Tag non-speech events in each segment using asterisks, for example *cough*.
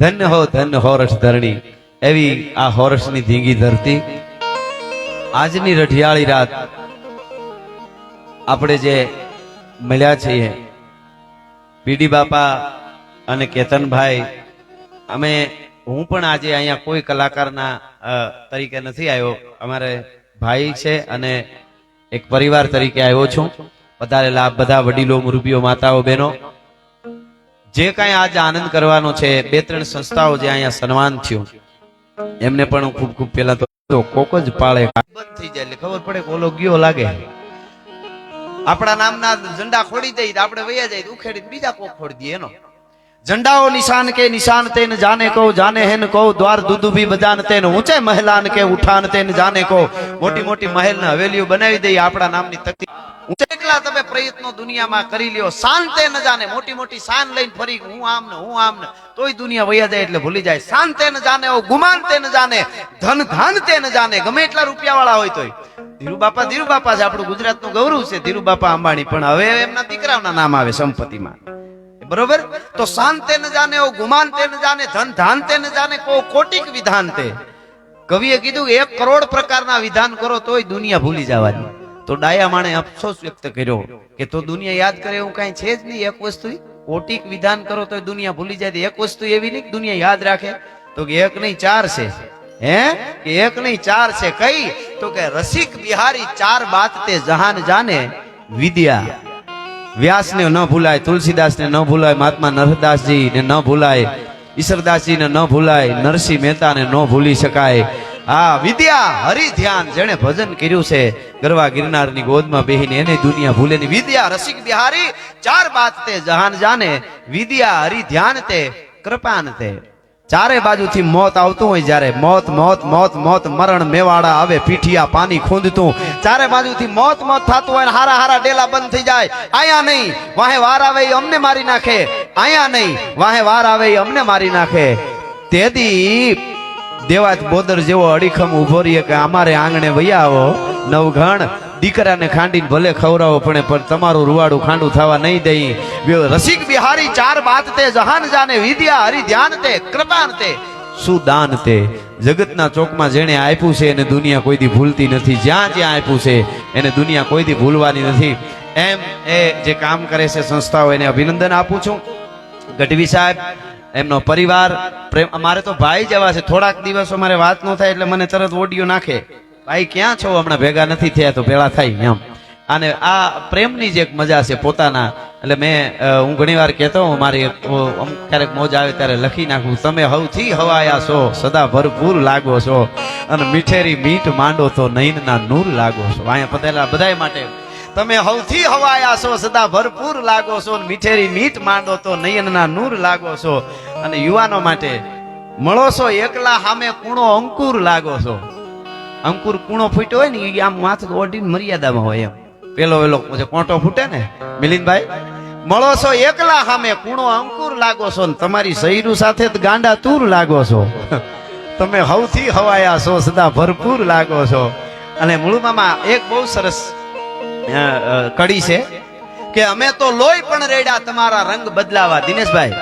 ધન્ય હો, ધન્ય હોરસ ધરણી. એવી આ હોરસની ધીંગી ધરતી. આજની રઢિયાળી રાત આપણે જે મળ્યા છીએ, પીડી બાપા અને કેતનભાઈ, અમે, હું પણ આજે અહીંયા કોઈ કલાકારના તરીકે નથી આવ્યો. અમારે ભાઈ છે અને એક પરિવાર તરીકે આવ્યો છું. વધારે લાભ, બધા વડીલો, મુરબીઓ, માતાઓ, બહેનો. જે કાંઈ આજે આનંદ કરવાનો છે, બે ત્રણ સંસ્થાઓ જે અહીંયા સન્માન થયું, એમને પણ હું ખૂબ ખૂબ પેલા તો કોક જ પાળે. બંધ થઈ જાય એટલે ખબર પડે કે ઓલો ગયો લાગે. આપણા નામના ઝંડા ખોડી દઈ આપણે વૈયા જાય ઉખેડી બીજા કોક ખોડી દઈએ એનો. ઝંડાઓ નિશાન કે નિશાન તેન જાને કહો, જાને હેન કહો, દ્વાર દુદુભી બજાન તેન, ઊંચે મહેલાન કે ઉઠાન તેન જાને કહો. મોટી મોટી મહેલ ને હવેલીઓ બનાવી દઈ આપણા નામની તકલીફ ઊંચે તમે પ્રયત્નો દુનિયામાં કરી લ્યો શાંતે ન જાને. મોટી મોટી શાન લઈને ફરી હું આમ ને, હું આમ ને, તોય દુનિયા વૈયા જાય એટલે ભૂલી જાય. શાંતે ન જાને ઓ ગુમાન તે ન જાને, ધન ધાન તે ન જાને, ગમે એટલા રૂપિયા વાળા હોય તોય. ધીરુ બાપા ધીરુ બાપા છે આપણું ગુજરાતનું ગૌરવ છે. ધીરુ બાપા અંબાણી, પણ હવે એમના દીકરાના નામ આવે સંપત્તિમાં. બરોબર? તો શાંતે ન જાને, ઓ ગુમાન તે ન જાને ધન ધાન તે ન જાને, કો કોટિક વિધાન તે કવિએ કીધું એક કરોડ પ્રકારના વિધાન કરો તોય દુનિયા ભૂલી જવાની. તો ડાયા માણે અફસોસ વ્યક્ત કર્યો કે તો દુનિયા યાદ કરે એવું કઈ છે જ નહીં, એક વસ્તુ કોટિક વિધાન કરો તો દુનિયા ભૂલી જાય એક વસ્તુ એવી નહીં દુનિયા યાદ રાખે? તો કે એક નહીં, ચાર છે. હે? કે એક નહીં, ચાર છે. કઈ? તો કે રસિક બિહારી ચાર બાત તે જહાન જાને વિદ્યા. વ્યાસને ન ભૂલાય, તુલસીદાસને ન ભૂલાય, મહાત્મા નરદાસજી ને ન ભૂલાય, ઈશ્વરદાસજીને ન ભૂલાય, નરસિંહ મહેતાને ન ભૂલી શકાય. હા વિદ્યા હરિ ધ્યાન જેણે ભજન કર્યું છે, ગરવા ગિરનારની ગોદમાં બેહીને એને દુનિયા ભૂલે ની વિદ્યા રસિક બિહારી, ચાર બાત તે જહાન જાને, વિદ્યા હરિ ધ્યાન તે, કૃપાન તે. ચારે બાજુથી મોત આવતું હોય જ્યારે મોત મોત મોત મોત, મરણ મેવાડા આવે, પીઠિયા પાણી ખૂંદતું. ચારે બાજુથી મોત મોત થતું હોય હારા હારા ડેલા બંધ થઈ જાય. આયા નહીં, વાહે વાર આવે એ અમને મારી નાખે. આયા નહીં, વાહે વાર આવે એ અમને મારી નાખે. તેથી દેવાજ બોદર જેવો અડીખમ ઊભો રહીએ કે અમારે આંગણે વૈયા આવો, નવઘણ દીકરાને ખાંડીને ભલે ખવડાવો પણ પણ તમારું રૂવાડું ખાંડું થવા નહીં દઈ. રસિક બિહારી ચાર બાત તે, જહાન જાને વિદ્યા હરિ ધ્યાન તે, કૃપાન તે. સુદાન તે? જગતના ચોકમાં જેણે આપ્યું છે એને દુનિયા કોઈ દી ભૂલતી નથી. જ્યાં જ્યાં આપ્યું છે એને દુનિયા કોઈ દી ભૂલવાની નથી. એમ એ જે કામ કરે છે સંસ્થાઓ, એને અભિનંદન આપું છું. ગઢવી સાહેબ, એમનો પરિવાર, પ્રેમ, અમારે તો ભાઈ જેવા છે. થોડાક દિવસો મારે વાત ન થાય એટલે મને તરત ઓડિયો નાખે. ભાઈ, ક્યાં છો? હમણાં ભેગા નથી થયા તો ભેળા થાય એમ. અને આ પ્રેમની જે એક મજા છે પોતાના, એટલે મેં હું ઘણી વાર કહેતો હું, મારી ક્યારેક મોજ આવે ત્યારે લખી નાખું, તમે હવથી હવાયા છો, સદા ભરપૂર લાગો છો, અને મીઠેરી મીઠ માંડો તો નયનના નૂર લાગો છો. અહીંયા પતેલા બધાય માટે, તમે હવથી હવાયા છો, સદા ભરપૂર લાગો છો મીઠેરી મીઠ માંડો તો નયનના નૂર લાગો છો. અને યુવાનો માટે, મળો છો એકલા સામે કૂણો અંકુર લાગો છો. અંકુર કૂણો ફૂટ્યો હોય ને એ આમ માથું ઓઢીને મર્યાદામાં હોય એમ. પેલો પેલો કોટો ફૂટે ને, મિલિંદભાઈ, મળો છો એકલા સામે, કૂણો અંકુર લાગો છો ને, તમારી સૈરું સાથે જ ગાંડા તૂર લાગો છો. તમે હવથી હવાયા છો, સદા ભરપૂર લાગો છો. અને મૂળમાં એક બહુ સરસ કડી છે કે, અમે તો લોહી પણ રેડ્યા તમારા રંગ બદલાવા. દિનેશભાઈ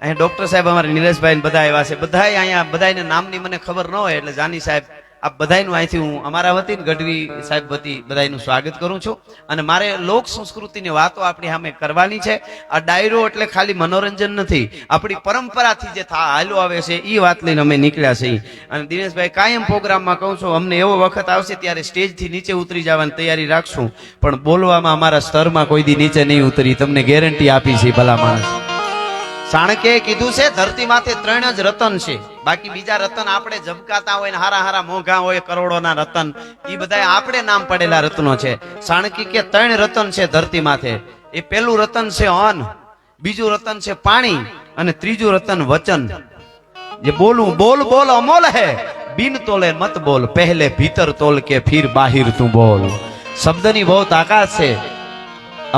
અહીંયા ડોક્ટર સાહેબ અમારે નીરજભાઈ બધા આવ્યા છે. બધા અહીંયા બધાને નામની મને ખબર ન હોય એટલે જાની સાહેબ આ બધાયનું અહીંથી હું અમારા વતી ગઢવી સાહેબ વતી બધાયનું સ્વાગત કરું છું. અને મારે લોક સંસ્કૃતિની વાતો આપણી સામે કરવાની છે. આ ડાયરો એટલે ખાલી મનોરંજન નથી. આપણી પરંપરાથી જે થા, હાલો આવે છે એ વાત લઈને અમે નીકળ્યા છીએ. અને દિનેશભાઈ, કાયમ પ્રોગ્રામમાં કહું છું, અમને એવો વખત આવશે ત્યારે સ્ટેજથી નીચે ઉતરી જવાની તૈયારી રાખશું. પણ બોલવામાં અમારા સ્તરમાં કોઈ દી નીચે નહીં ઉતરી. તમને ગેરંટી આપી છે ભલા માણસ. ચાણક્યએ કીધું છે, ધરતી માથે ત્રણ જ રતન છે. બાકી બીજા રતન આપણે ઝબકાતા હોય ને હારા હારા મોંઘા હોય, કરોડોના રતન એ બધા આપણે નામ પડેલા રત્નો છે. સાણકી કે ત્રણ રતન છે ધરતી માથે. એ પેલું રતન છે અન્ન, બીજું રતન છે પાણી, અને ત્રીજું રતન વચન. જે બોલું, બોલ બોલ અમોલ હે, બિન તોલે મત બોલ, પહેલે ભીતર તોલ કે ફિર બાહિર તું બોલ. શબ્દની બહુ તાકાત છે.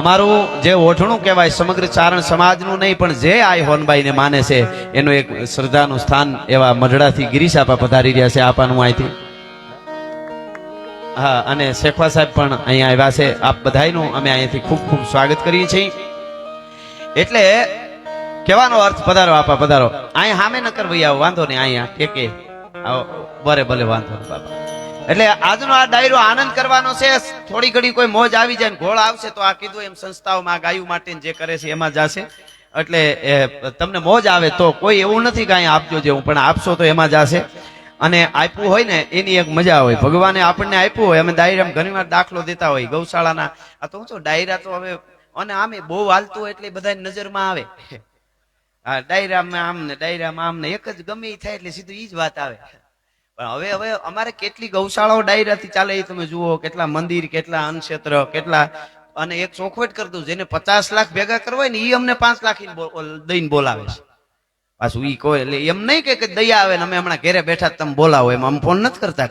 અમારું જે ઓઠણું કહેવાય, સમગ્ર ચારણ સમાજનું નહીં, પણ જે આય હોનબાઈને માને છે, એનું એક શ્રદ્ધાનું સ્થાન એવા મઢડાથી ગિરીશ આપા પધારી રહ્યા છે, આપાનું અહીંથી. હા, અને શેખવા સાહેબ પણ અહીંયા આવ્યા છે. આપ બધાયનું અમે અહીંયાથી ખૂબ ખૂબ સ્વાગત કરીએ છીએ. એટલે કહેવાનો અર્થ પધારો, આપા પધારો. અહીંયા સામે નકર ભાઈ આવો, વાંધો નહીં, અહીંયા કે આવો, બરે ભલે વાંધો બાપા. એટલે આજનો આ ડાયરો આનંદ કરવાનો છે. થોડી ઘડી કોઈ મોજ આવી જાય ઘોળ આવશે તો આ કીધું એમ સંસ્થાઓમાં ગાયું માટે જે કરે છે એમાં જશે. એટલે તમને મોજ આવે તો કોઈ એવું નથી કાંઈ આપજો જેવું, પણ આપશો તો એમાં જશે. અને આપ્યું હોય ને, એની એક મજા હોય. ભગવાને આપણને આપ્યું હોય, અમે ડાયરામાં ઘણી વાર દાખલો દેતા હોય ગૌશાળાના. આ તો શું ડાયરા તો હવે, અને આમે બહુ હાલતું હોય એટલે બધા નજરમાં આવે. *laughs* હા ડાયરામાં આમ ને, ડાયરામાં આમ ને, એક જ ગમે એ થાય એટલે સીધું એ જ વાત આવે. પણ હવે હવે અમારે કેટલી ગૌશાળાઓ ડાયરાથી ચાલે એ તમે જુઓ, કેટલા મંદિર, કેટલા અન્નક્ષેત્ર, કેટલા અને એક ચોખવટ કરી દઉં, જેને પચાસ લાખ ભેગા કરવા ને એ અમને પાંચ લાખ દઈને બોલાવે છે. પાછું ઈ કોઈ એટલે એમ નહીં કે દયા આવે ને અમે હમણાં ઘેરે બેઠા તમે બોલાવો, એમ આમ ફોન નથી કરતા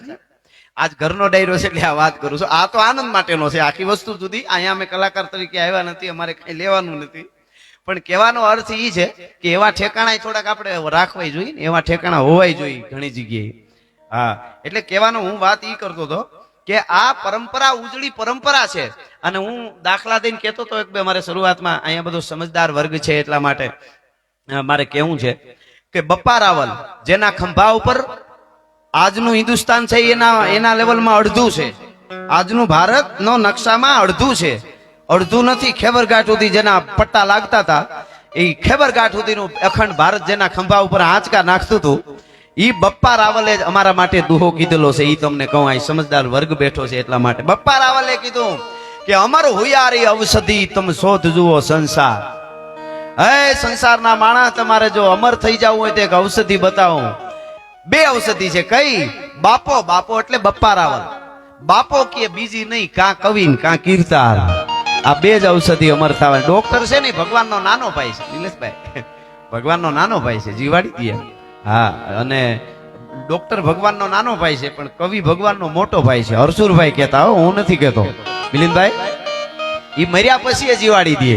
આજ ઘરનો ડાયરો છે એટલે આ વાત કરું છું. આ તો આનંદ માટેનો છે. આખી વસ્તુ સુધી અહીંયા અમે કલાકાર તરીકે આવ્યા નથી, અમારે કઈ લેવાનું નથી. પણ કહેવાનો અર્થ એ છે કે એવા ઠેકાણા થોડાક આપણે રાખવાય જોઈએ ને, એવા ઠેકાણા હોવાય જોઈએ ઘણી જગ્યાએ. હા, એટલે કહેવાનો હું વાત ઈ કરતો હતો કે આ પરંપરા ઉજળી પરંપરા છે અને હું દાખલા દઈને કહેતો હતો એક બે મારે શરૂઆતમાં અહીંયા બધો સમજદાર વર્ગ છે એટલા માટે મારે કહેવું છે કે બપ્પા રાવલ જેના ખંભા ઉપર આજનું હિન્દુસ્તાન છે એના એના લેવલમાં અડધું છે. આજનું ભારત નો નકશામાં અડધું છે. અડધું નથી, ખેબરઘાટ સુધી જેના પટ્ટા લાગતા હતા, એ ખેબરઘાટ સુધીનું અખંડ ભારત જેના ખંભા ઉપર આંચકા નાખતું હતું ઈ બપ્પા રાવલે જ અમારા માટે દુહો કીધેલો છે, ઈ તમને કહું, અહીં સમજદાર વર્ગ બેઠો છે એટલા માટે. બપ્પા રાવલે કીધું કે અમર હુયારી ઔષધિ તમે શોધ જુઓ સંસાર. હે સંસારના માણસ, તમારે જો અમર થઈ જવું હોય તો એક ઔષધિ બતાવો. બે ઔષધિ છે, કઈ? બાપો બાપો એટલે બપ્પા રાવલ. બાપો કે બીજી નહીં, કાં કવિ કાં કીર્તાર. આ બે જ ઔષધિ અમર થવા ડોક્ટર છે ને, ભગવાનનો નાનો ભાઈ છે. નિલેશભાઈ ભગવાનનો નાનો ભાઈ છે, જીવાડી દે હા, અને ડોક્ટર ભગવાનનો નાનો ભાઈ છે, પણ કવિ ભગવાનનો મોટો ભાઈ છે. હરસુરભાઈ કહેતા હો, હું નથી કહેતો. મિલિંદભાઈ એ મર્યા પછી એ જીવાડી દે.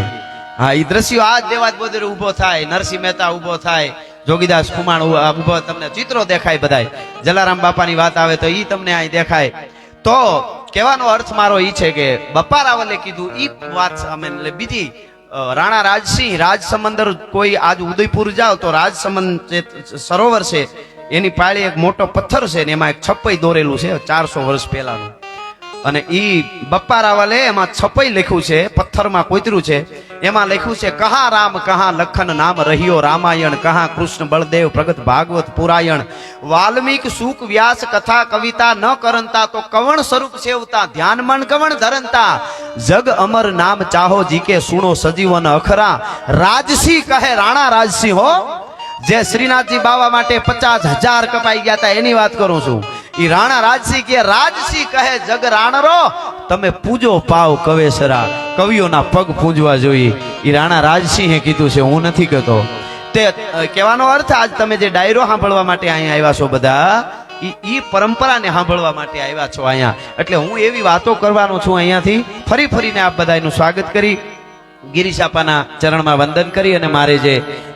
હા એ દ્રશ્યો આ જ દેવાજ ઊભો થાય. નરસિંહ મહેતા ઊભો થાય. જોગીદાસ ખુમાણ ઊભો તમને ચિત્રો દેખાય બધાય. જલારામ બાપાની વાત આવે તો એ તમને અહીં દેખાય. તો કહેવાનો અર્થ મારો એ છે કે બપારાવલે કીધું એ વાત અમે બીજી રાણા રાજસિંહ રાજ સમંદર કોઈ આજ ઉદયપુર જાઓ તો રાજસમંદ જે સરોવર છે, એની પાળી એક મોટો પથ્થર છે ને એમાં એક છપ્પઈ દોરેલું છે, ચારસો વર્ષ પહેલાનું. અને ઈ બપ્પા રાવલે એમાં છપ્પાઈ લખ્યું છે, પથ્થરમાં કોતર્યું છે એમાં લખ્યું છે, કહા રામ, કહા લખન નામ રહ્યો રામાયણ, કહા કૃષ્ણ, બળદેવ પ્રગત ભાગવત, પુરાયણ? વાલ્મીક સુખ વ્યાસ, કથા, કવિતા ન કરંતા તો કવણ સ્વરૂપ સેવતા? ધ્યાન મન કવણ ધરંતા? જગ અમર નામ ચાહો જી કે સુણો સજીવન અખરા? રાજસિંહ કહે રાણા રાજસિંહ હો, જે શ્રીનાથજી બાવા માટે પચાસ હજાર કપાઈ ગયા હતા એની વાત કરું છું. ઈ રાણા રાજસિંહ કે રાજસિંહ કહે જગ રાણરો? તમે પૂજો પાવ કવેસરા કવિઓના પગ પૂજવા જોઈએ. ઈ રાણા રાજસિંહે કીધું છે, હું નથી કહેતો. તે કહેવાનો અર્થ આજ તમે જે ડાયરો સાંભળવા માટે અહીંયા આવ્યા છો બધા ઈ પરંપરાને સાંભળવા માટે આવ્યા છો અહીંયા. એટલે હું એવી વાતો કરવાનો છું અહીંયાથી. ફરી ફરીને આપ બધાનું સ્વાગત કરી. ગિરીશ આપાના ચરણમાં વંદન કરી અને મારે જે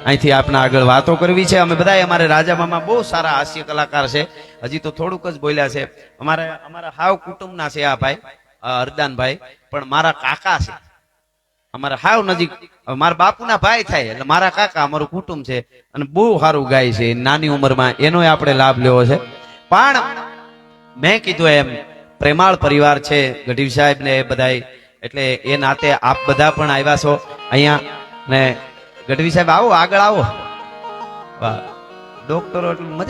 અહીંથી આપના આગળ વાતો કરવી છે, અમે બધા અમારે રાજા મામા બહુ સારા હાસ્ય કલાકાર છે. હજી તો થોડુંક જ બોલ્યા છે. અમારે, અમારા હાવ કુટુંબના છે આ ભાઈ હરદાનભાઈ, પણ મારા કાકા છે. અમારા હાવ નજીક મારા બાપુના ભાઈ થાય, એટલે મારા કાકા અમારું કુટુંબ છે અને બહુ સારું ગાય છે. નાની ઉંમરમાં એનો આપણે લાભ લેવો છે. પણ મેં કીધું એમ, પ્રેમાળ પરિવાર છે, ગઢવી સાહેબ ને બધાય એટલે એ નાતે આપ બધા પણ આવ્યા છો. અહીંયા ને ગઢવી સાહેબ આવો, આગળ આવો. ડોક્ટરો એટલે મજા